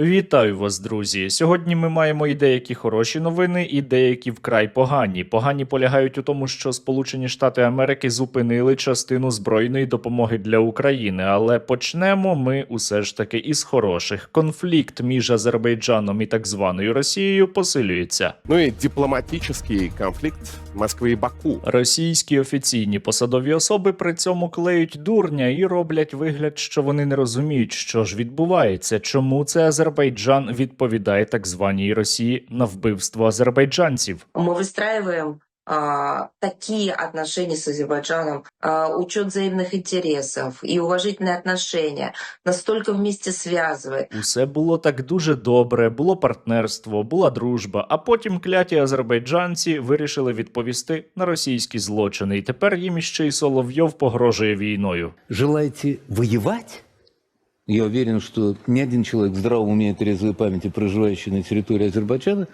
Вітаю вас, друзі! Сьогодні ми маємо і деякі хороші новини, і деякі вкрай погані. Погані полягають у тому, що Сполучені Штати Америки зупинили частину збройної допомоги для України. Але почнемо ми усе ж таки із хороших. Конфлікт між Азербайджаном і так званою Росією посилюється. Ну и дипломатический конфликт Москвы и Баку. Російські офіційні посадові особи при цьому клеють дурня і роблять вигляд, що вони не розуміють, що ж відбувається, чому це Азербайджан відповідає так званій Росії на вбивство азербайджанців. мы выстраиваем а, такие отношения с Азербайджаном, а, учет взаимных интересов и уважительные отношения настолько вместе связывает. Усе було так дуже добре, було партнерство, була дружба. А потім кляті азербайджанці вирішили відповісти на російські злочини. І тепер їм іще й Соловйов погрожує війною. Желаете воевать? Я уверен, что ни один человек в здравом уме и трезвой памяти, проживающий на территории Азербайджана,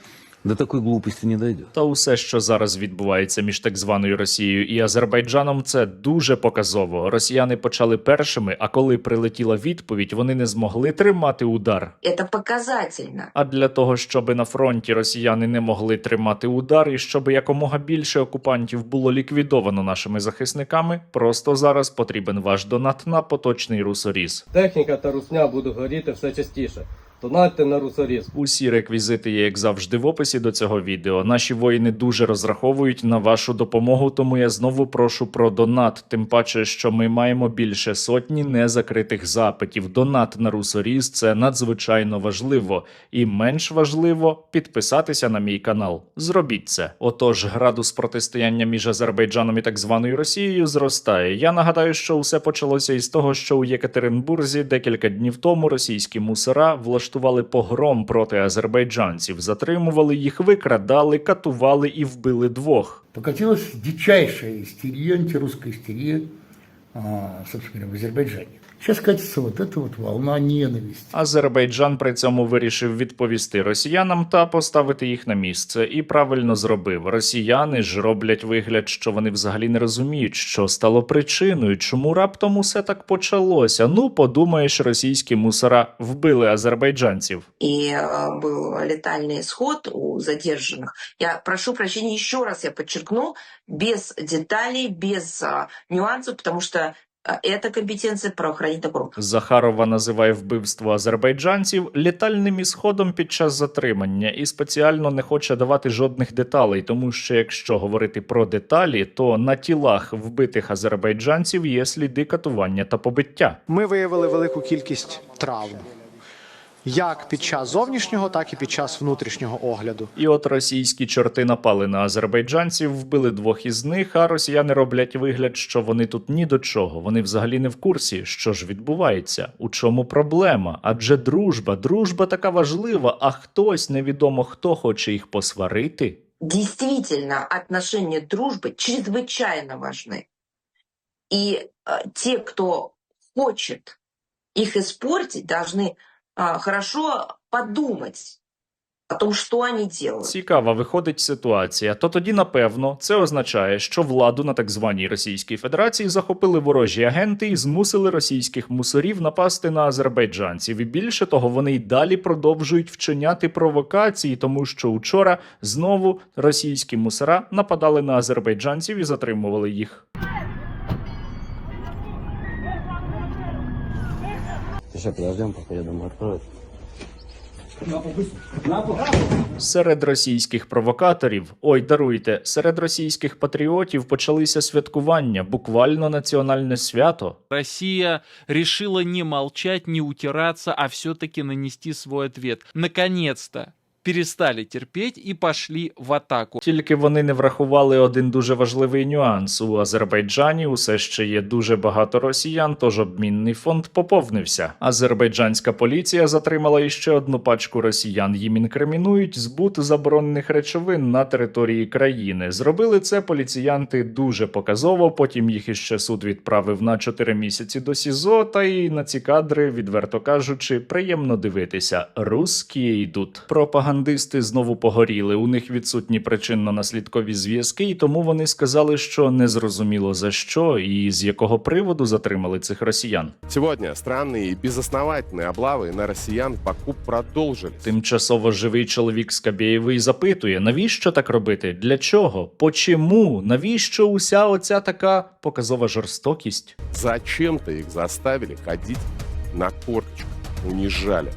до такой глупости не дойдет. Та усе, що зараз відбувається між так званою Росією і Азербайджаном, це дуже показово. Росіяни почали першими, а коли прилетіла відповідь, вони не змогли тримати удар. Это показательно. А для того, щоб на фронті росіяни не могли тримати удар, і щоб якомога більше окупантів було ліквідовано нашими захисниками, просто зараз потрібен ваш донат на поточний русоріз. Техніка та русня будуть горіти все частіше. Донатьте на русоріз. Усі реквізити є, як завжди, в описі до цього відео. Наші воїни дуже розраховують на вашу допомогу, тому я знову прошу про донат. Тим паче, що ми маємо більше сотні незакритих запитів. Донат на русоріз це надзвичайно важливо, і менш важливо підписатися на мій канал. Зробіть це. Отож, градус протистояння між Азербайджаном і так званою Росією зростає. Я нагадаю, що усе почалося із того, що у Єкатеринбурзі декілька днів тому російські мусора влаштували погром проти азербайджанців, затримували їх, викрадали, катували і вбили двох. Покатилась дичайша істерія, антируська істерія, собственно в Азербайджане. Сейчас катится вот эта вот волна ненависти. Азербайджан при цьому вирішив відповісти росіянам та поставити їх на місце, і правильно зробив. Росіяни ж роблять вигляд, що вони взагалі не розуміють, що стало причиною, чому раптом усе так почалося. Ну, подумаєш, російські мусора вбили азербайджанців. И э, был летальный исход у задержанных. Я прошу прощения еще раз, я подчеркну, без деталей, без а, нюансов, потому что а, это компетенция правоохранительных органов. Захарова називає вбивство азербайджанців літальним ісходом під час затримання і спеціально не хоче давати жодних деталей, тому що якщо говорити про деталі, то на тілах вбитих азербайджанців є сліди катування та побиття. Ми виявили велику кількість травм Як під час зовнішнього, так і під час внутрішнього огляду. І от російські чорти напали на азербайджанців, вбили двох із них, а росіяни роблять вигляд, що вони тут ні до чого. Вони взагалі не в курсі, що ж відбувається, у чому проблема. Адже дружба, дружба така важлива, а хтось невідомо хто хоче їх посварити. Действительно, отношения дружбы чрезвычайно важны. И э, те, кто хочет их испортить, должны а, хорошо подумать о том, что они делают. Цікава виходить ситуація. То тоді, напевно, це означає, що владу на так званій Російській Федерації захопили ворожі агенти і змусили російських мусорів напасти на азербайджанців. І більше того, вони й далі продовжують вчиняти провокації, тому що учора знову російські мусора нападали на азербайджанців і затримували їх. Сейчас подождем, пока я думаю откроют. Серед російських провокаторів, ой, даруйте, серед російських патріотів почалися святкування, буквально національне свято. Россия решила не молчать, не утираться, а все-таки нанести свой ответ. Наконец-то перестали терпеть и пошли в атаку. Тільки вони не врахували один дуже важливий нюанс. У Азербайджані усе ще є дуже багато росіян, тож обмінний фонд поповнився. Азербайджанська поліція затримала іще одну пачку росіян. Їм інкримінують збут заборонених речовин на території країни. Зробили це поліціянти дуже показово. Потім їх іще суд відправив на 4 місяці до СІЗО. Та і на ці кадри, відверто кажучи, приємно дивитися. Русські йдуть. Пропаганда пропагандисти знову погоріли. У них відсутні причинно-наслідкові зв'язки, і тому вони сказали, що незрозуміло за що і з якого приводу затримали цих росіян. Сегодня странные и безосновательные облавы на россиян в Баку продолжились. Тимчасово живий чоловік з Кабєєвої запитує, навіщо так робити? Для чого? Почому? Навіщо уся оця така показова жорстокість? Зачем-то их заставили ходить на корточках, унижали.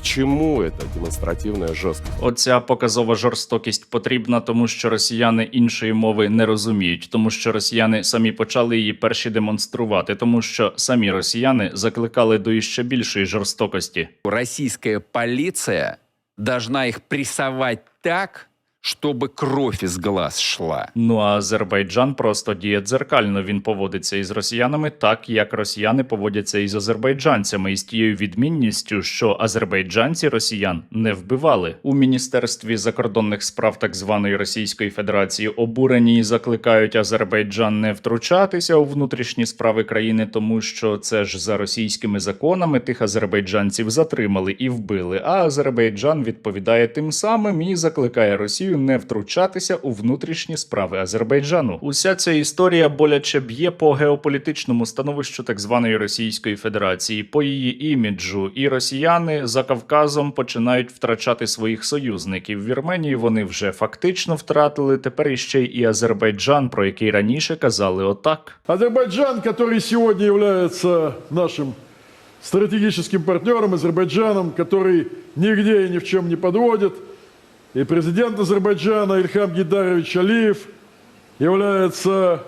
К чему демонстративна жесткость? Оця показова жорстокість потрібна, тому що росіяни іншої мови не розуміють, тому що росіяни самі почали її перші демонструвати, тому що самі росіяни закликали до іще більшої жорстокості. Російська поліція должна їх пресувати так, чтобы кровь из глаз шла. Ну а Азербайджан просто діє дзеркально. Він поводиться із росіянами так, як росіяни поводяться із азербайджанцями, із тією відмінністю, що азербайджанці росіян не вбивали у міністерстві закордонних справ так званої Російської Федерації. Обурені і закликають Азербайджан не втручатися у внутрішні справи країни, тому що це ж за російськими законами тих азербайджанців затримали і вбили. А Азербайджан відповідає тим самим і закликає Росію не втручатися у внутрішні справи Азербайджану. Уся ця історія боляче б'є по геополітичному становищу так званої Російської Федерації, по її іміджу. І росіяни за Кавказом починають втрачати своїх союзників. В Вірменії вони вже фактично втратили. Тепер іще і Азербайджан, про який раніше казали отак. Азербайджан, который сегодня является нашим стратегическим партнером, Азербайджаном, который нигде и ни в чем не подводит. И президент Азербайджана Ильхам Гидарович Алиев является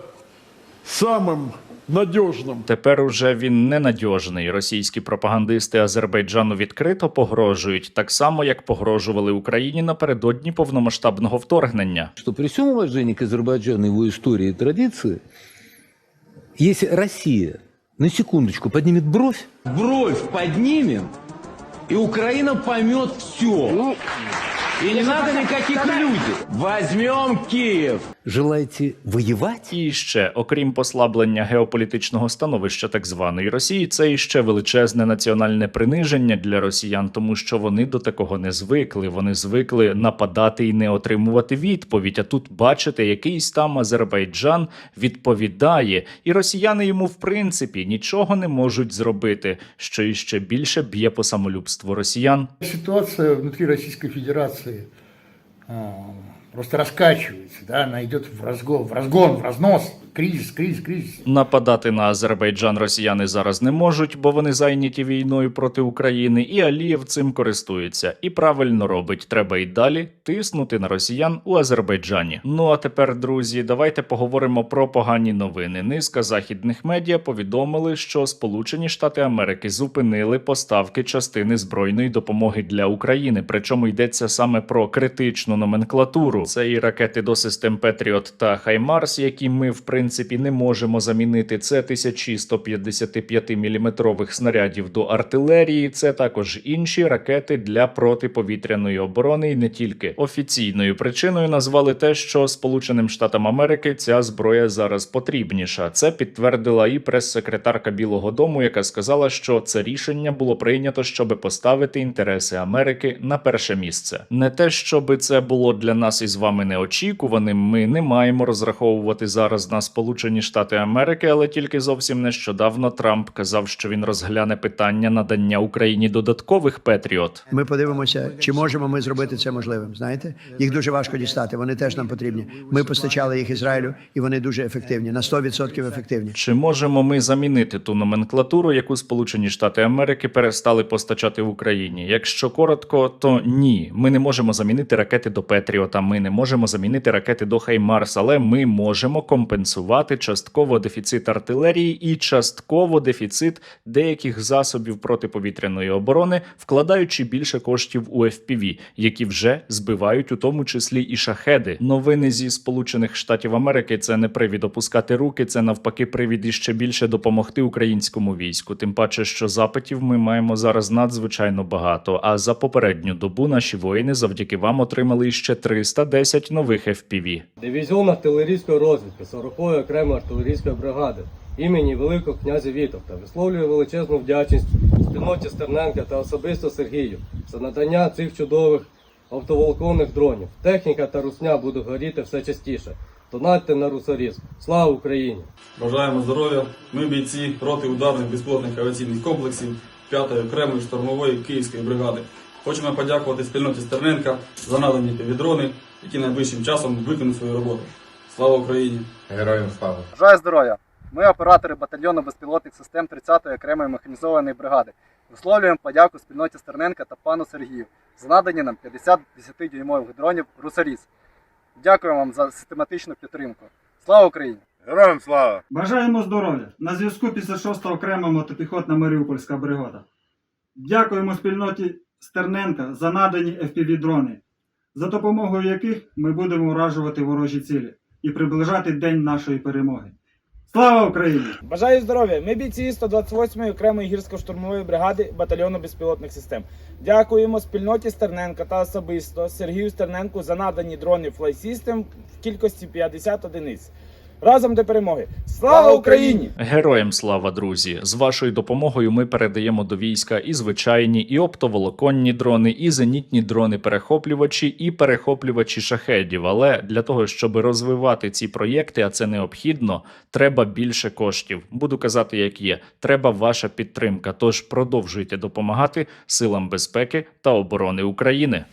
самым надежным Тепер уже він ненадіжний. Російські пропагандисти Азербайджану відкрито погрожують, так само як погрожували Україні напередодні повномасштабного вторгнення. Что при всем уважении к Азербайджану, его истории и традиции, если Россия на секундочку поднимет бровь, Бровь поднимем, и Украина поймет все. И не надо никаких иллюзий. Возьмем Киев. желаете воевать? І ще, окрім послаблення геополітичного становища так званої Росії, це іще величезне національне приниження для росіян, тому що вони до такого не звикли. Вони звикли нападати і не отримувати відповідь. А тут бачите, якийсь там Азербайджан відповідає, і росіяни йому в принципі нічого не можуть зробити, що іще більше б'є по самолюбству росіян. Ситуация внутри Российской Федерации а, просто раскачивается, да, она идет в разгон, в разгон, в разнос, кризис, кризис, кризис. Нападати на Азербайджан росіяни зараз не можуть, бо вони зайняті війною проти України, і Алієв цим користується. І правильно робить. Треба й далі тиснути на росіян у Азербайджані. Ну а тепер, друзі, давайте поговоримо про погані новини. Низка західних медіа повідомили, що Сполучені Штати Америки зупинили поставки частини збройної допомоги для України. Причому йдеться саме про критичну номенклатуру. Це і ракети до систем Петріот та Хаймарс, які ми в принципі не можемо замінити. Це тисячі 155 мм снарядів до артилерії. Це також інші ракети для протиповітряної оборони, і не тільки офіційною причиною назвали те, що Сполученим Штатам Америки ця зброя зараз потрібніша. Це підтвердила і прес-секретарка Білого Дому, яка сказала, що це рішення було прийнято, щоб поставити інтереси Америки на перше місце. Не те, щоб це було для нас із вами неочікуваним. Ми не маємо розраховувати зараз на Сполучені Штати Америки, але тільки зовсім нещодавно Трамп казав, що він розгляне питання надання Україні додаткових Петріот. Ми подивимося, чи можемо ми зробити це можливим. Знаєте, їх дуже важко дістати. Вони теж нам потрібні. Ми постачали їх Ізраїлю, і вони дуже ефективні на 100% ефективні. Чи можемо ми замінити ту номенклатуру, яку Сполучені Штати Америки перестали постачати в Україні? Якщо коротко, то ні, ми не можемо замінити ракети до Петріота, ми не можемо замінити ракети до Хаймарс, але ми можемо компенсувати частково дефіцит артилерії і частково дефіцит деяких засобів протиповітряної оборони, вкладаючи більше коштів у FPV, які вже збивають у тому числі і шахеди. Новини зі Сполучених Штатів Америки це не привід опускати руки, це навпаки привід іще більше допомогти українському війську. Тим паче, що запитів ми маємо зараз надзвичайно багато. А за попередню добу наші воїни завдяки вам отримали іще 310 нових FPV. Дивізіон артилерійської розвідки 40-ї окремої артилерійської бригади імені Великого князя Вітовта висловлює величезну вдячність спільноті Стерненка та особисто Сергію за надання цих чудових оптоволоконних дронів. Техніка та русня будуть горіти все частіше. Донатьте на русоріз. Слава Україні! Бажаємо здоров'я. Ми бійці роти ударних безпілотних авіаційних комплексів 5-ї окремої штурмової Київської бригади. Хочемо подякувати спільноті Стерненка за надані півдрони, які найближчим часом виконують свою роботу. Слава Україні! Героям слава. Бажаю здоров'я! Ми оператори батальйону безпілотних систем 30-ї окремої механізованої бригади. Висловлюємо подяку спільноті Стерненка та пану Сергію за надані нам 50 10-дюймових дронів «Русаріс». Дякую вам за систематичну підтримку. Слава Україні! Героям слава! Бажаємо здоров'я! На зв'язку 56-та окрема мотопіхотна Маріупольська бригада. Дякуємо спільноті Стерненка за надані FPV-дрони, за допомогою яких ми будемо уражувати ворожі цілі і приближати день нашої перемоги. Слава Україні! Бажаю здоров'я! Ми бійці 128-ї окремої гірсько-штурмової бригади батальйону безпілотних систем. Дякуємо спільноті Стерненка та особисто Сергію Стерненку за надані дрони Fly System в кількості 50 одиниць. Разом до перемоги! Слава Україні! Героям слава, друзі! З вашою допомогою ми передаємо до війська і звичайні, і оптоволоконні дрони, і зенітні дрони-перехоплювачі, і перехоплювачі шахедів. Але для того, щоб розвивати ці проєкти, а це необхідно, треба більше коштів. Буду казати, як є. Треба ваша підтримка. Тож продовжуйте допомагати силам безпеки та оборони України.